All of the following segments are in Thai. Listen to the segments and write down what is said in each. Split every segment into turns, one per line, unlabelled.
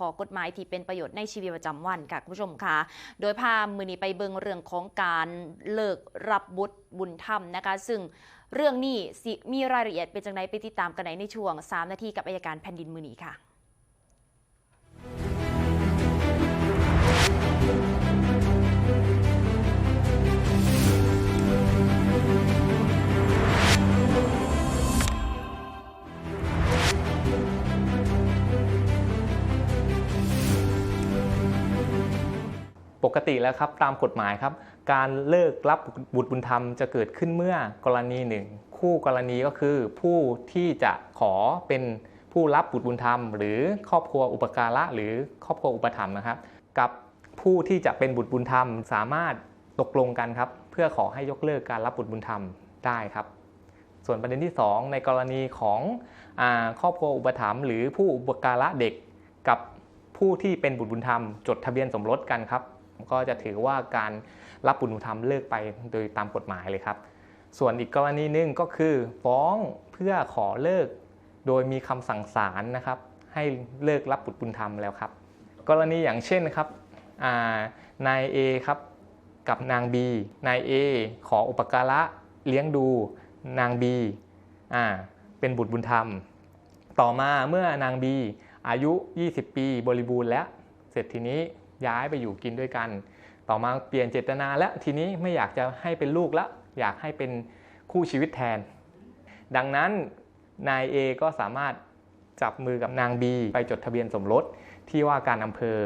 ข้อกฎหมายที่เป็นประโยชน์ในชีวิตประจำวันค่ะคุณผู้ชมค่ะ โดยพามือนี้ไปเบิงเรื่องของการเลิกรับบุตรบุญธรรมนะคะ ซึ่งเรื่องนี้สิมีรายละเอียดเป็นจังไดไปติดตามกันในในช่วง 3 นาทีกับอายการแผ่นดินมือนี้ค่ะ
ปกติแล้วครับตามกฎหมายครับ การเลิกรับบุตรบุญธรรมจะเกิดขึ้นเมื่อกรณีหนึ่ง คู่กรณีก็คือผู้ที่จะขอเป็นผู้รับบุตรบุญธรรม หรือครอบครัวอุปการะหรือครอบครัวอุปถัมภ์นะครับ กับผู้ที่จะเป็นบุตรบุญธรรม สามารถตกลงกันครับ เพื่อขอให้ยกเลิกการรับบุตรบุญธรรมได้ครับ ส่วนประเด็นที่ 2 ในกรณีของอครอบครัวอุปถัมภ์หรือผู้อุปการะเด็ก กับผู้ที่เป็นบุตรบุญธรรม จดทะเบียนสมรสกันครับ ก็จะถือว่าการรับบุตรบุญธรรมเลิกไปโดยตามกฎหมายเลยครับ ส่วนอีกกรณีหนึ่งก็คือฟ้องเพื่อขอเลิก โดยมีคำสั่งศาลนะครับ ให้เลิกรับบุตรบุญธรรมแล้วครับ กรณีอย่างเช่นครับานาย A ครับกับนาง B นาย A ขออุปการะเลี้ยงดูนาง B อ่าเป็นบุตรบุญธรรม ต่อมาเมื่อนาง B อายุ 20 ปีบริบูรณ์แล้ว เสร็จทีนี้ ย้ายไปอยู่กินด้วยกัน ต่อมาเปลี่ยนเจตนาแล้วทีนี้ไม่อยากจะให้เป็นลูกละ อยากให้เป็นคู่ชีวิตแทน ดังนั้นนาย A ก็สามารถจับมือกับนาง B ไปจดทะเบียนสมรสที่ว่าการอำเภอ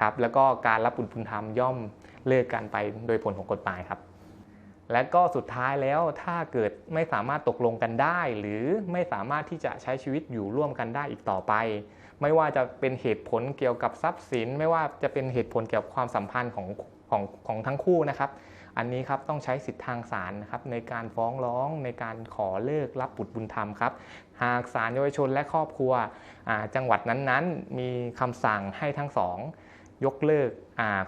ครับแล้วก็การรับบุตรบุญธรรมย่อมเลิกกันไปโดยผลของกฎหมายครับ และก็สุดท้ายแล้วถ้าเกิดไม่สามารถตกลงกันได้ หรือไม่สามารถที่จะใช้ชีวิตอยู่ร่วมกันได้อีกต่อไป ไม่ว่าจะเป็นเหตุผลเกี่ยวกับทรัพย์สิน ไม่ว่าจะเป็นเหตุผลเกี่ยวกับความสัมพันธ์ของของของทั้งคู่นะครับ อันนี้ครับต้องใช้สิทธิทางศาลนะครับในการฟ้องร้องในการขอเลิกรับบุตรบุญธรรมครับ หากศาลเยาวชนและครอบครัวจังหวัดนั้นๆ มีคำสั่งให้ทั้งสองยกเลิกอ่า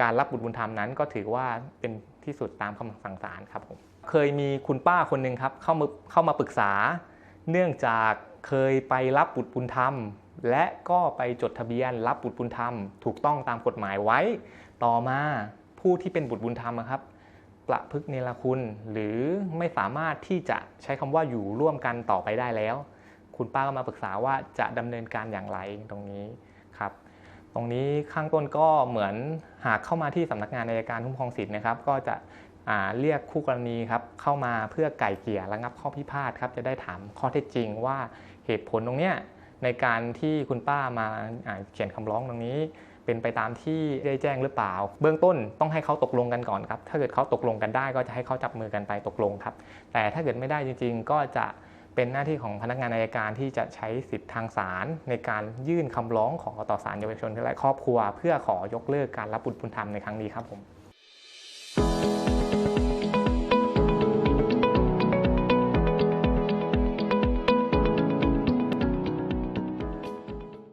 การรับบุตรบุญธรรมนั้นก็ถือว่าเป็นที่สุดตามคำสั่งศาลครับผมเคยมีคุณป้าคนหนึ่งครับเข้ามาเข้ามาปรึกษา เนื่องจากเคยไปรับบุตรบุญธรรม และก็ไปจดทะเบียนรับบุตรบุญธรรม ถูกต้องตามกฎหมายไว้ ต่อมาผู้ที่เป็นบุตรบุญธรรมครับประพฤกเนรคุณหรือไม่สามารถที่จะใช้คำว่าอยู่ร่วมกันต่อไปได้แล้ว คุณป้าก็มาปรึกษาว่าจะดำเนินการอย่างไรตรงนี้ครับ ตรงนี้ข้างต้นก็เหมือนหากเข้ามาที่สำนักงานอัยการคุ้มครองสิทธิ์นะครับ ก็จะเรียกคู่กรณีครับเข้ามาเพื่อไก่เกี่ยระงับข้อพิพาทครับจะได้ถามข้อเท็จจริงว่าเหตุผลตรงเนี้ยในการที่คุณป้ามาอ่าเขียนคำร้องตรงนี้ เป็นไปตามที่ได้แจ้งหรือเปล่า เบื้องต้นต้องให้เขาตกลงกันก่อนครับถ้าเกิดเขาตกลงกันได้ก็จะให้เขาจับมือกันไปตกลงครับ แต่ถ้าเกิดไม่ได้จริง ๆ ก็จะ เป็นหน้าที่ของพนักงานอายการที่จะใช้สิทธิ์ทางศาลในการยื่นคำร้องขอต่อศาลเยาวชนและครอบครัว เพื่อขอยกเลิกการรับบุตรบุญธรรมในครั้งนี้ครับผม